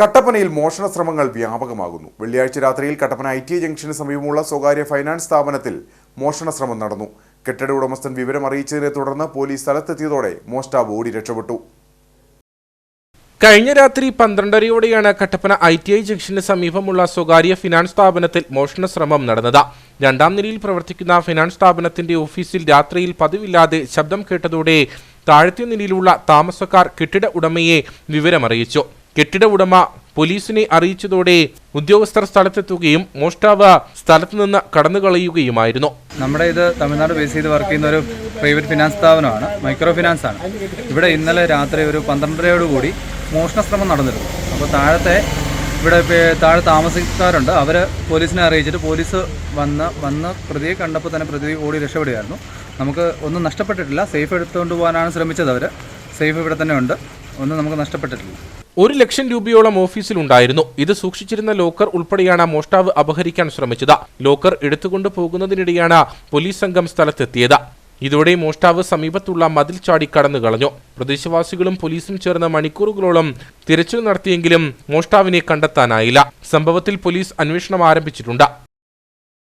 കട്ടപ്പനയിൽ മോഷണ ശ്രമങ്ങൾ വ്യാപകമാകുന്നു. വെള്ളിയാഴ്ച രാത്രിയിൽ കട്ടപ്പന ഐ ടി ജംഗ്ഷന് സമീപമുള്ള സ്വകാര്യ ഫൈനാൻസ് സ്ഥാപനത്തിൽ മോഷണ ശ്രമം നടന്നു. കെട്ടിട ഉടമസ്ഥൻ വിവരം അറിയിച്ചതിനെ തുടർന്ന് പോലീസ് സ്ഥലത്തെത്തിയതോടെ മോഷ്ടാവ് ഓടി രക്ഷപ്പെട്ടു. കഴിഞ്ഞ രാത്രി പന്ത്രണ്ടരയോടെയാണ് കട്ടപ്പന ഐ ടി ഐ ജംഗ്ഷന് സമീപമുള്ള സ്വകാര്യ ഫിനാൻസ് സ്ഥാപനത്തിൽ മോഷണ ശ്രമം നടന്നത്. രണ്ടാം നിലയിൽ പ്രവർത്തിക്കുന്ന ഫിനാൻസ് സ്ഥാപനത്തിന്റെ ഓഫീസിൽ രാത്രിയിൽ പതിവില്ലാതെ ശബ്ദം കേട്ടതോടെ താഴത്തെ നിലയിലുള്ള താമസക്കാർ കെട്ടിട ഉടമയെ വിവരമറിയിച്ചു. കെട്ടിട ഉടമ പോലീസിനെ അറിയിച്ചതോടെ ഉദ്യോഗസ്ഥർ സ്ഥലത്തെത്തുകയും മോഷ്ടാവ് സ്ഥലത്തുനിന്ന് കടന്നുകളയുകയുമായിരുന്നു. നമ്മുടെ ഇത് തമിഴ്നാട് ബേസ് ചെയ്ത് വർക്ക് ചെയ്യുന്ന ഒരു പ്രൈവറ്റ് ഫിനാൻസ് സ്ഥാപനമാണ് മൈക്രോ ഫിനാൻസ് ആണ്. ഇവിടെ ഇന്നലെ രാത്രി ഒരു പന്ത്രണ്ടരയോടുകൂടി മോഷണ ശ്രമം നടന്നിരുന്നു. അപ്പോൾ താഴത്തെ ഇവിടെ താഴെ താമസക്കാരുണ്ട്. അവർ പോലീസിനെ അറിയിച്ചിട്ട് പോലീസ് വന്ന് വന്ന് പ്രതിയെ കണ്ടപ്പോൾ തന്നെ പ്രതി ഓടി രക്ഷപ്പെടുകയായിരുന്നു. നമുക്ക് ഒന്നും നഷ്ടപ്പെട്ടിട്ടില്ല. സേഫ് എടുത്തുകൊണ്ട് പോകാനാണ് ശ്രമിച്ചത് അവർ സേഫ് ഇവിടെ തന്നെ ഉണ്ട്. ഒന്നും നമുക്ക് നഷ്ടപ്പെട്ടിട്ടില്ല. ഒരു ലക്ഷം രൂപയോളം ഓഫീസിൽ ഉണ്ടായിരുന്നു. ഇത് സൂക്ഷിച്ചിരുന്ന ലോക്കർ ഉൾപ്പെടെയാണ് മോഷ്ടാവ് അപഹരിക്കാൻ ശ്രമിച്ചത്. ലോക്കർ എടുത്തുകൊണ്ട് പോകുന്നതിനിടെയാണ് പോലീസ് സംഘം സ്ഥലത്തെത്തിയത്. ഇതോടെ മോഷ്ടാവ് സമീപത്തുള്ള മതിൽ ചാടി കടന്നു കളഞ്ഞു. പ്രദേശവാസികളും പോലീസും ചേർന്ന് മണിക്കൂറുകളോളം തിരച്ചിൽ നടത്തിയെങ്കിലും മോഷ്ടാവിനെ കണ്ടെത്താനായില്ല. സംഭവത്തിൽ പോലീസ് അന്വേഷണം ആരംഭിച്ചിട്ടുണ്ട്.